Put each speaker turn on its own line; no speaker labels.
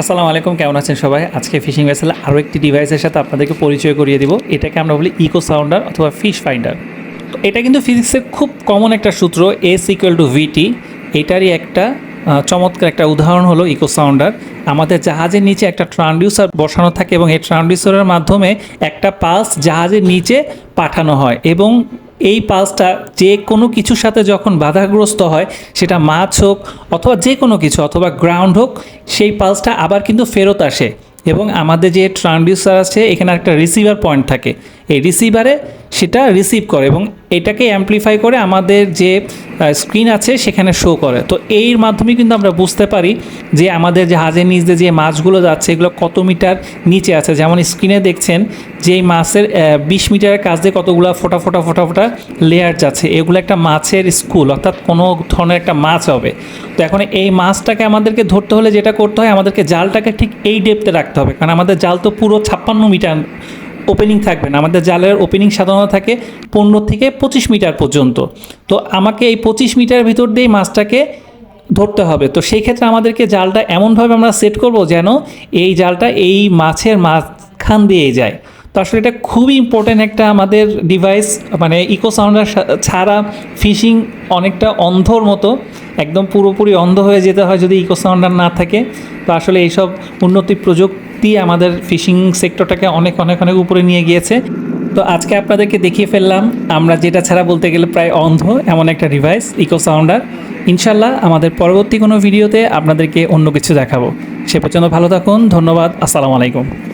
আসসালামু আলাইকুম, কেমন আছেন সবাই? আজকে ফিশিং ভেসেল আরও একটি ডিভাইসের সাথে আপনাদেরকে পরিচয় করিয়ে দিব। এটাকে আমরা বলি ইকো সাউন্ডার অথবা ফিশ ফাইন্ডার তো এটা কিন্তু ফিজিক্সের খুব কমন একটা সূত্র এস ইকুয়াল টু ভিটি এটারই একটা চমৎকার একটা উদাহরণ হলো ইকো সাউন্ডার আমাদের জাহাজের নিচে একটা ট্রান্সডিউসার বসানো থাকে এবং এই ট্রান্সডিউসারের মাধ্যমে একটা পালস জাহাজের নিচে পাঠানো হয় এবং এই পালসটা যে কোনো কিছুর সাথে যখন বাধাগ্রস্ত হয়, সেটা মাছ হোক অথবা যে কোনো কিছু, অথবা গ্রাউন্ড হোক, সেই পালসটা আবার কিন্তু ফেরত আসে। এবং আমাদের যে ট্রান্সডিউসার আছে, এখানে একটা রিসিভার পয়েন্ট থাকে। এই রিসিভারে সেটা রিসিভ করে এবং এটাকে অ্যাম্পলিফাই করে আমাদের যে স্ক্রিন আছে, সেখানে শো করে। তো এর মাধ্যমে কিন্তু আমরা বুঝতে পারি যে আমাদের জাহাজের নিচ দিয়ে যে মাছগুলো যাচ্ছে, এগুলো কত মিটার নিচে আছে। যেমন স্ক্রিনে দেখছেন যে এই মাছের বিশ মিটারের কাছ দিয়ে কতগুলো ফোটা ফোটা ফোটা ফোটা লেয়ার যাচ্ছে। এগুলো একটা মাছের স্কুল অর্থাৎ কোনো ধরনের একটা মাছ হবে। তো এখন এই মাছটাকে আমাদেরকে ধরতে হলে যেটা করতে হয়, আমাদেরকে জালটাকে ঠিক এই ডেপতে রাখতে হবে। কারণ আমাদের জাল তো পুরো ছাপ্পান্ন মিটার ওপেনিং থাকবে না। আমাদের জালের ওপেনিং সাধারণত থাকে পনেরো থেকে পঁচিশ মিটার পর্যন্ত। তো আমাকে এই পঁচিশ মিটার ভিতর দিয়েই মাছটাকে ধরতে হবে। তো সেই ক্ষেত্রে আমাদেরকে জালটা এমনভাবে আমরা সেট করব যেন এই জালটা এই মাছের মাঝখান দিয়ে যায়। তো আসলে এটা খুবই ইম্পর্ট্যান্ট একটা আমাদের ডিভাইস মানে ইকো সাউন্ডার ছাড়া ফিশিং অনেকটা অন্ধর মতো। একদম পুরোপুরি অন্ধ হয়ে যেতে হয় যদি ইকো সাউন্ডার না থাকে। তো আসলে এইসব উন্নতি প্রযুক্তি আমাদের ফিশিং সেক্টরটাকে অনেক অনেক অনেক উপরে নিয়ে গিয়েছে। তো আজকে আপনাদেরকে দেখিয়ে ফেললাম, আমরা যেটা ছাড়া বলতে গেলে প্রায় অন্ধ, এমন একটা ডিভাইস ইকো সাউন্ডার ইনশাল্লাহ আমাদের পরবর্তী কোনো ভিডিওতে আপনাদেরকে অন্য কিছু দেখাবো। সে পর্যন্ত ভালো থাকুন, ধন্যবাদ, আসসালামু আলাইকুম।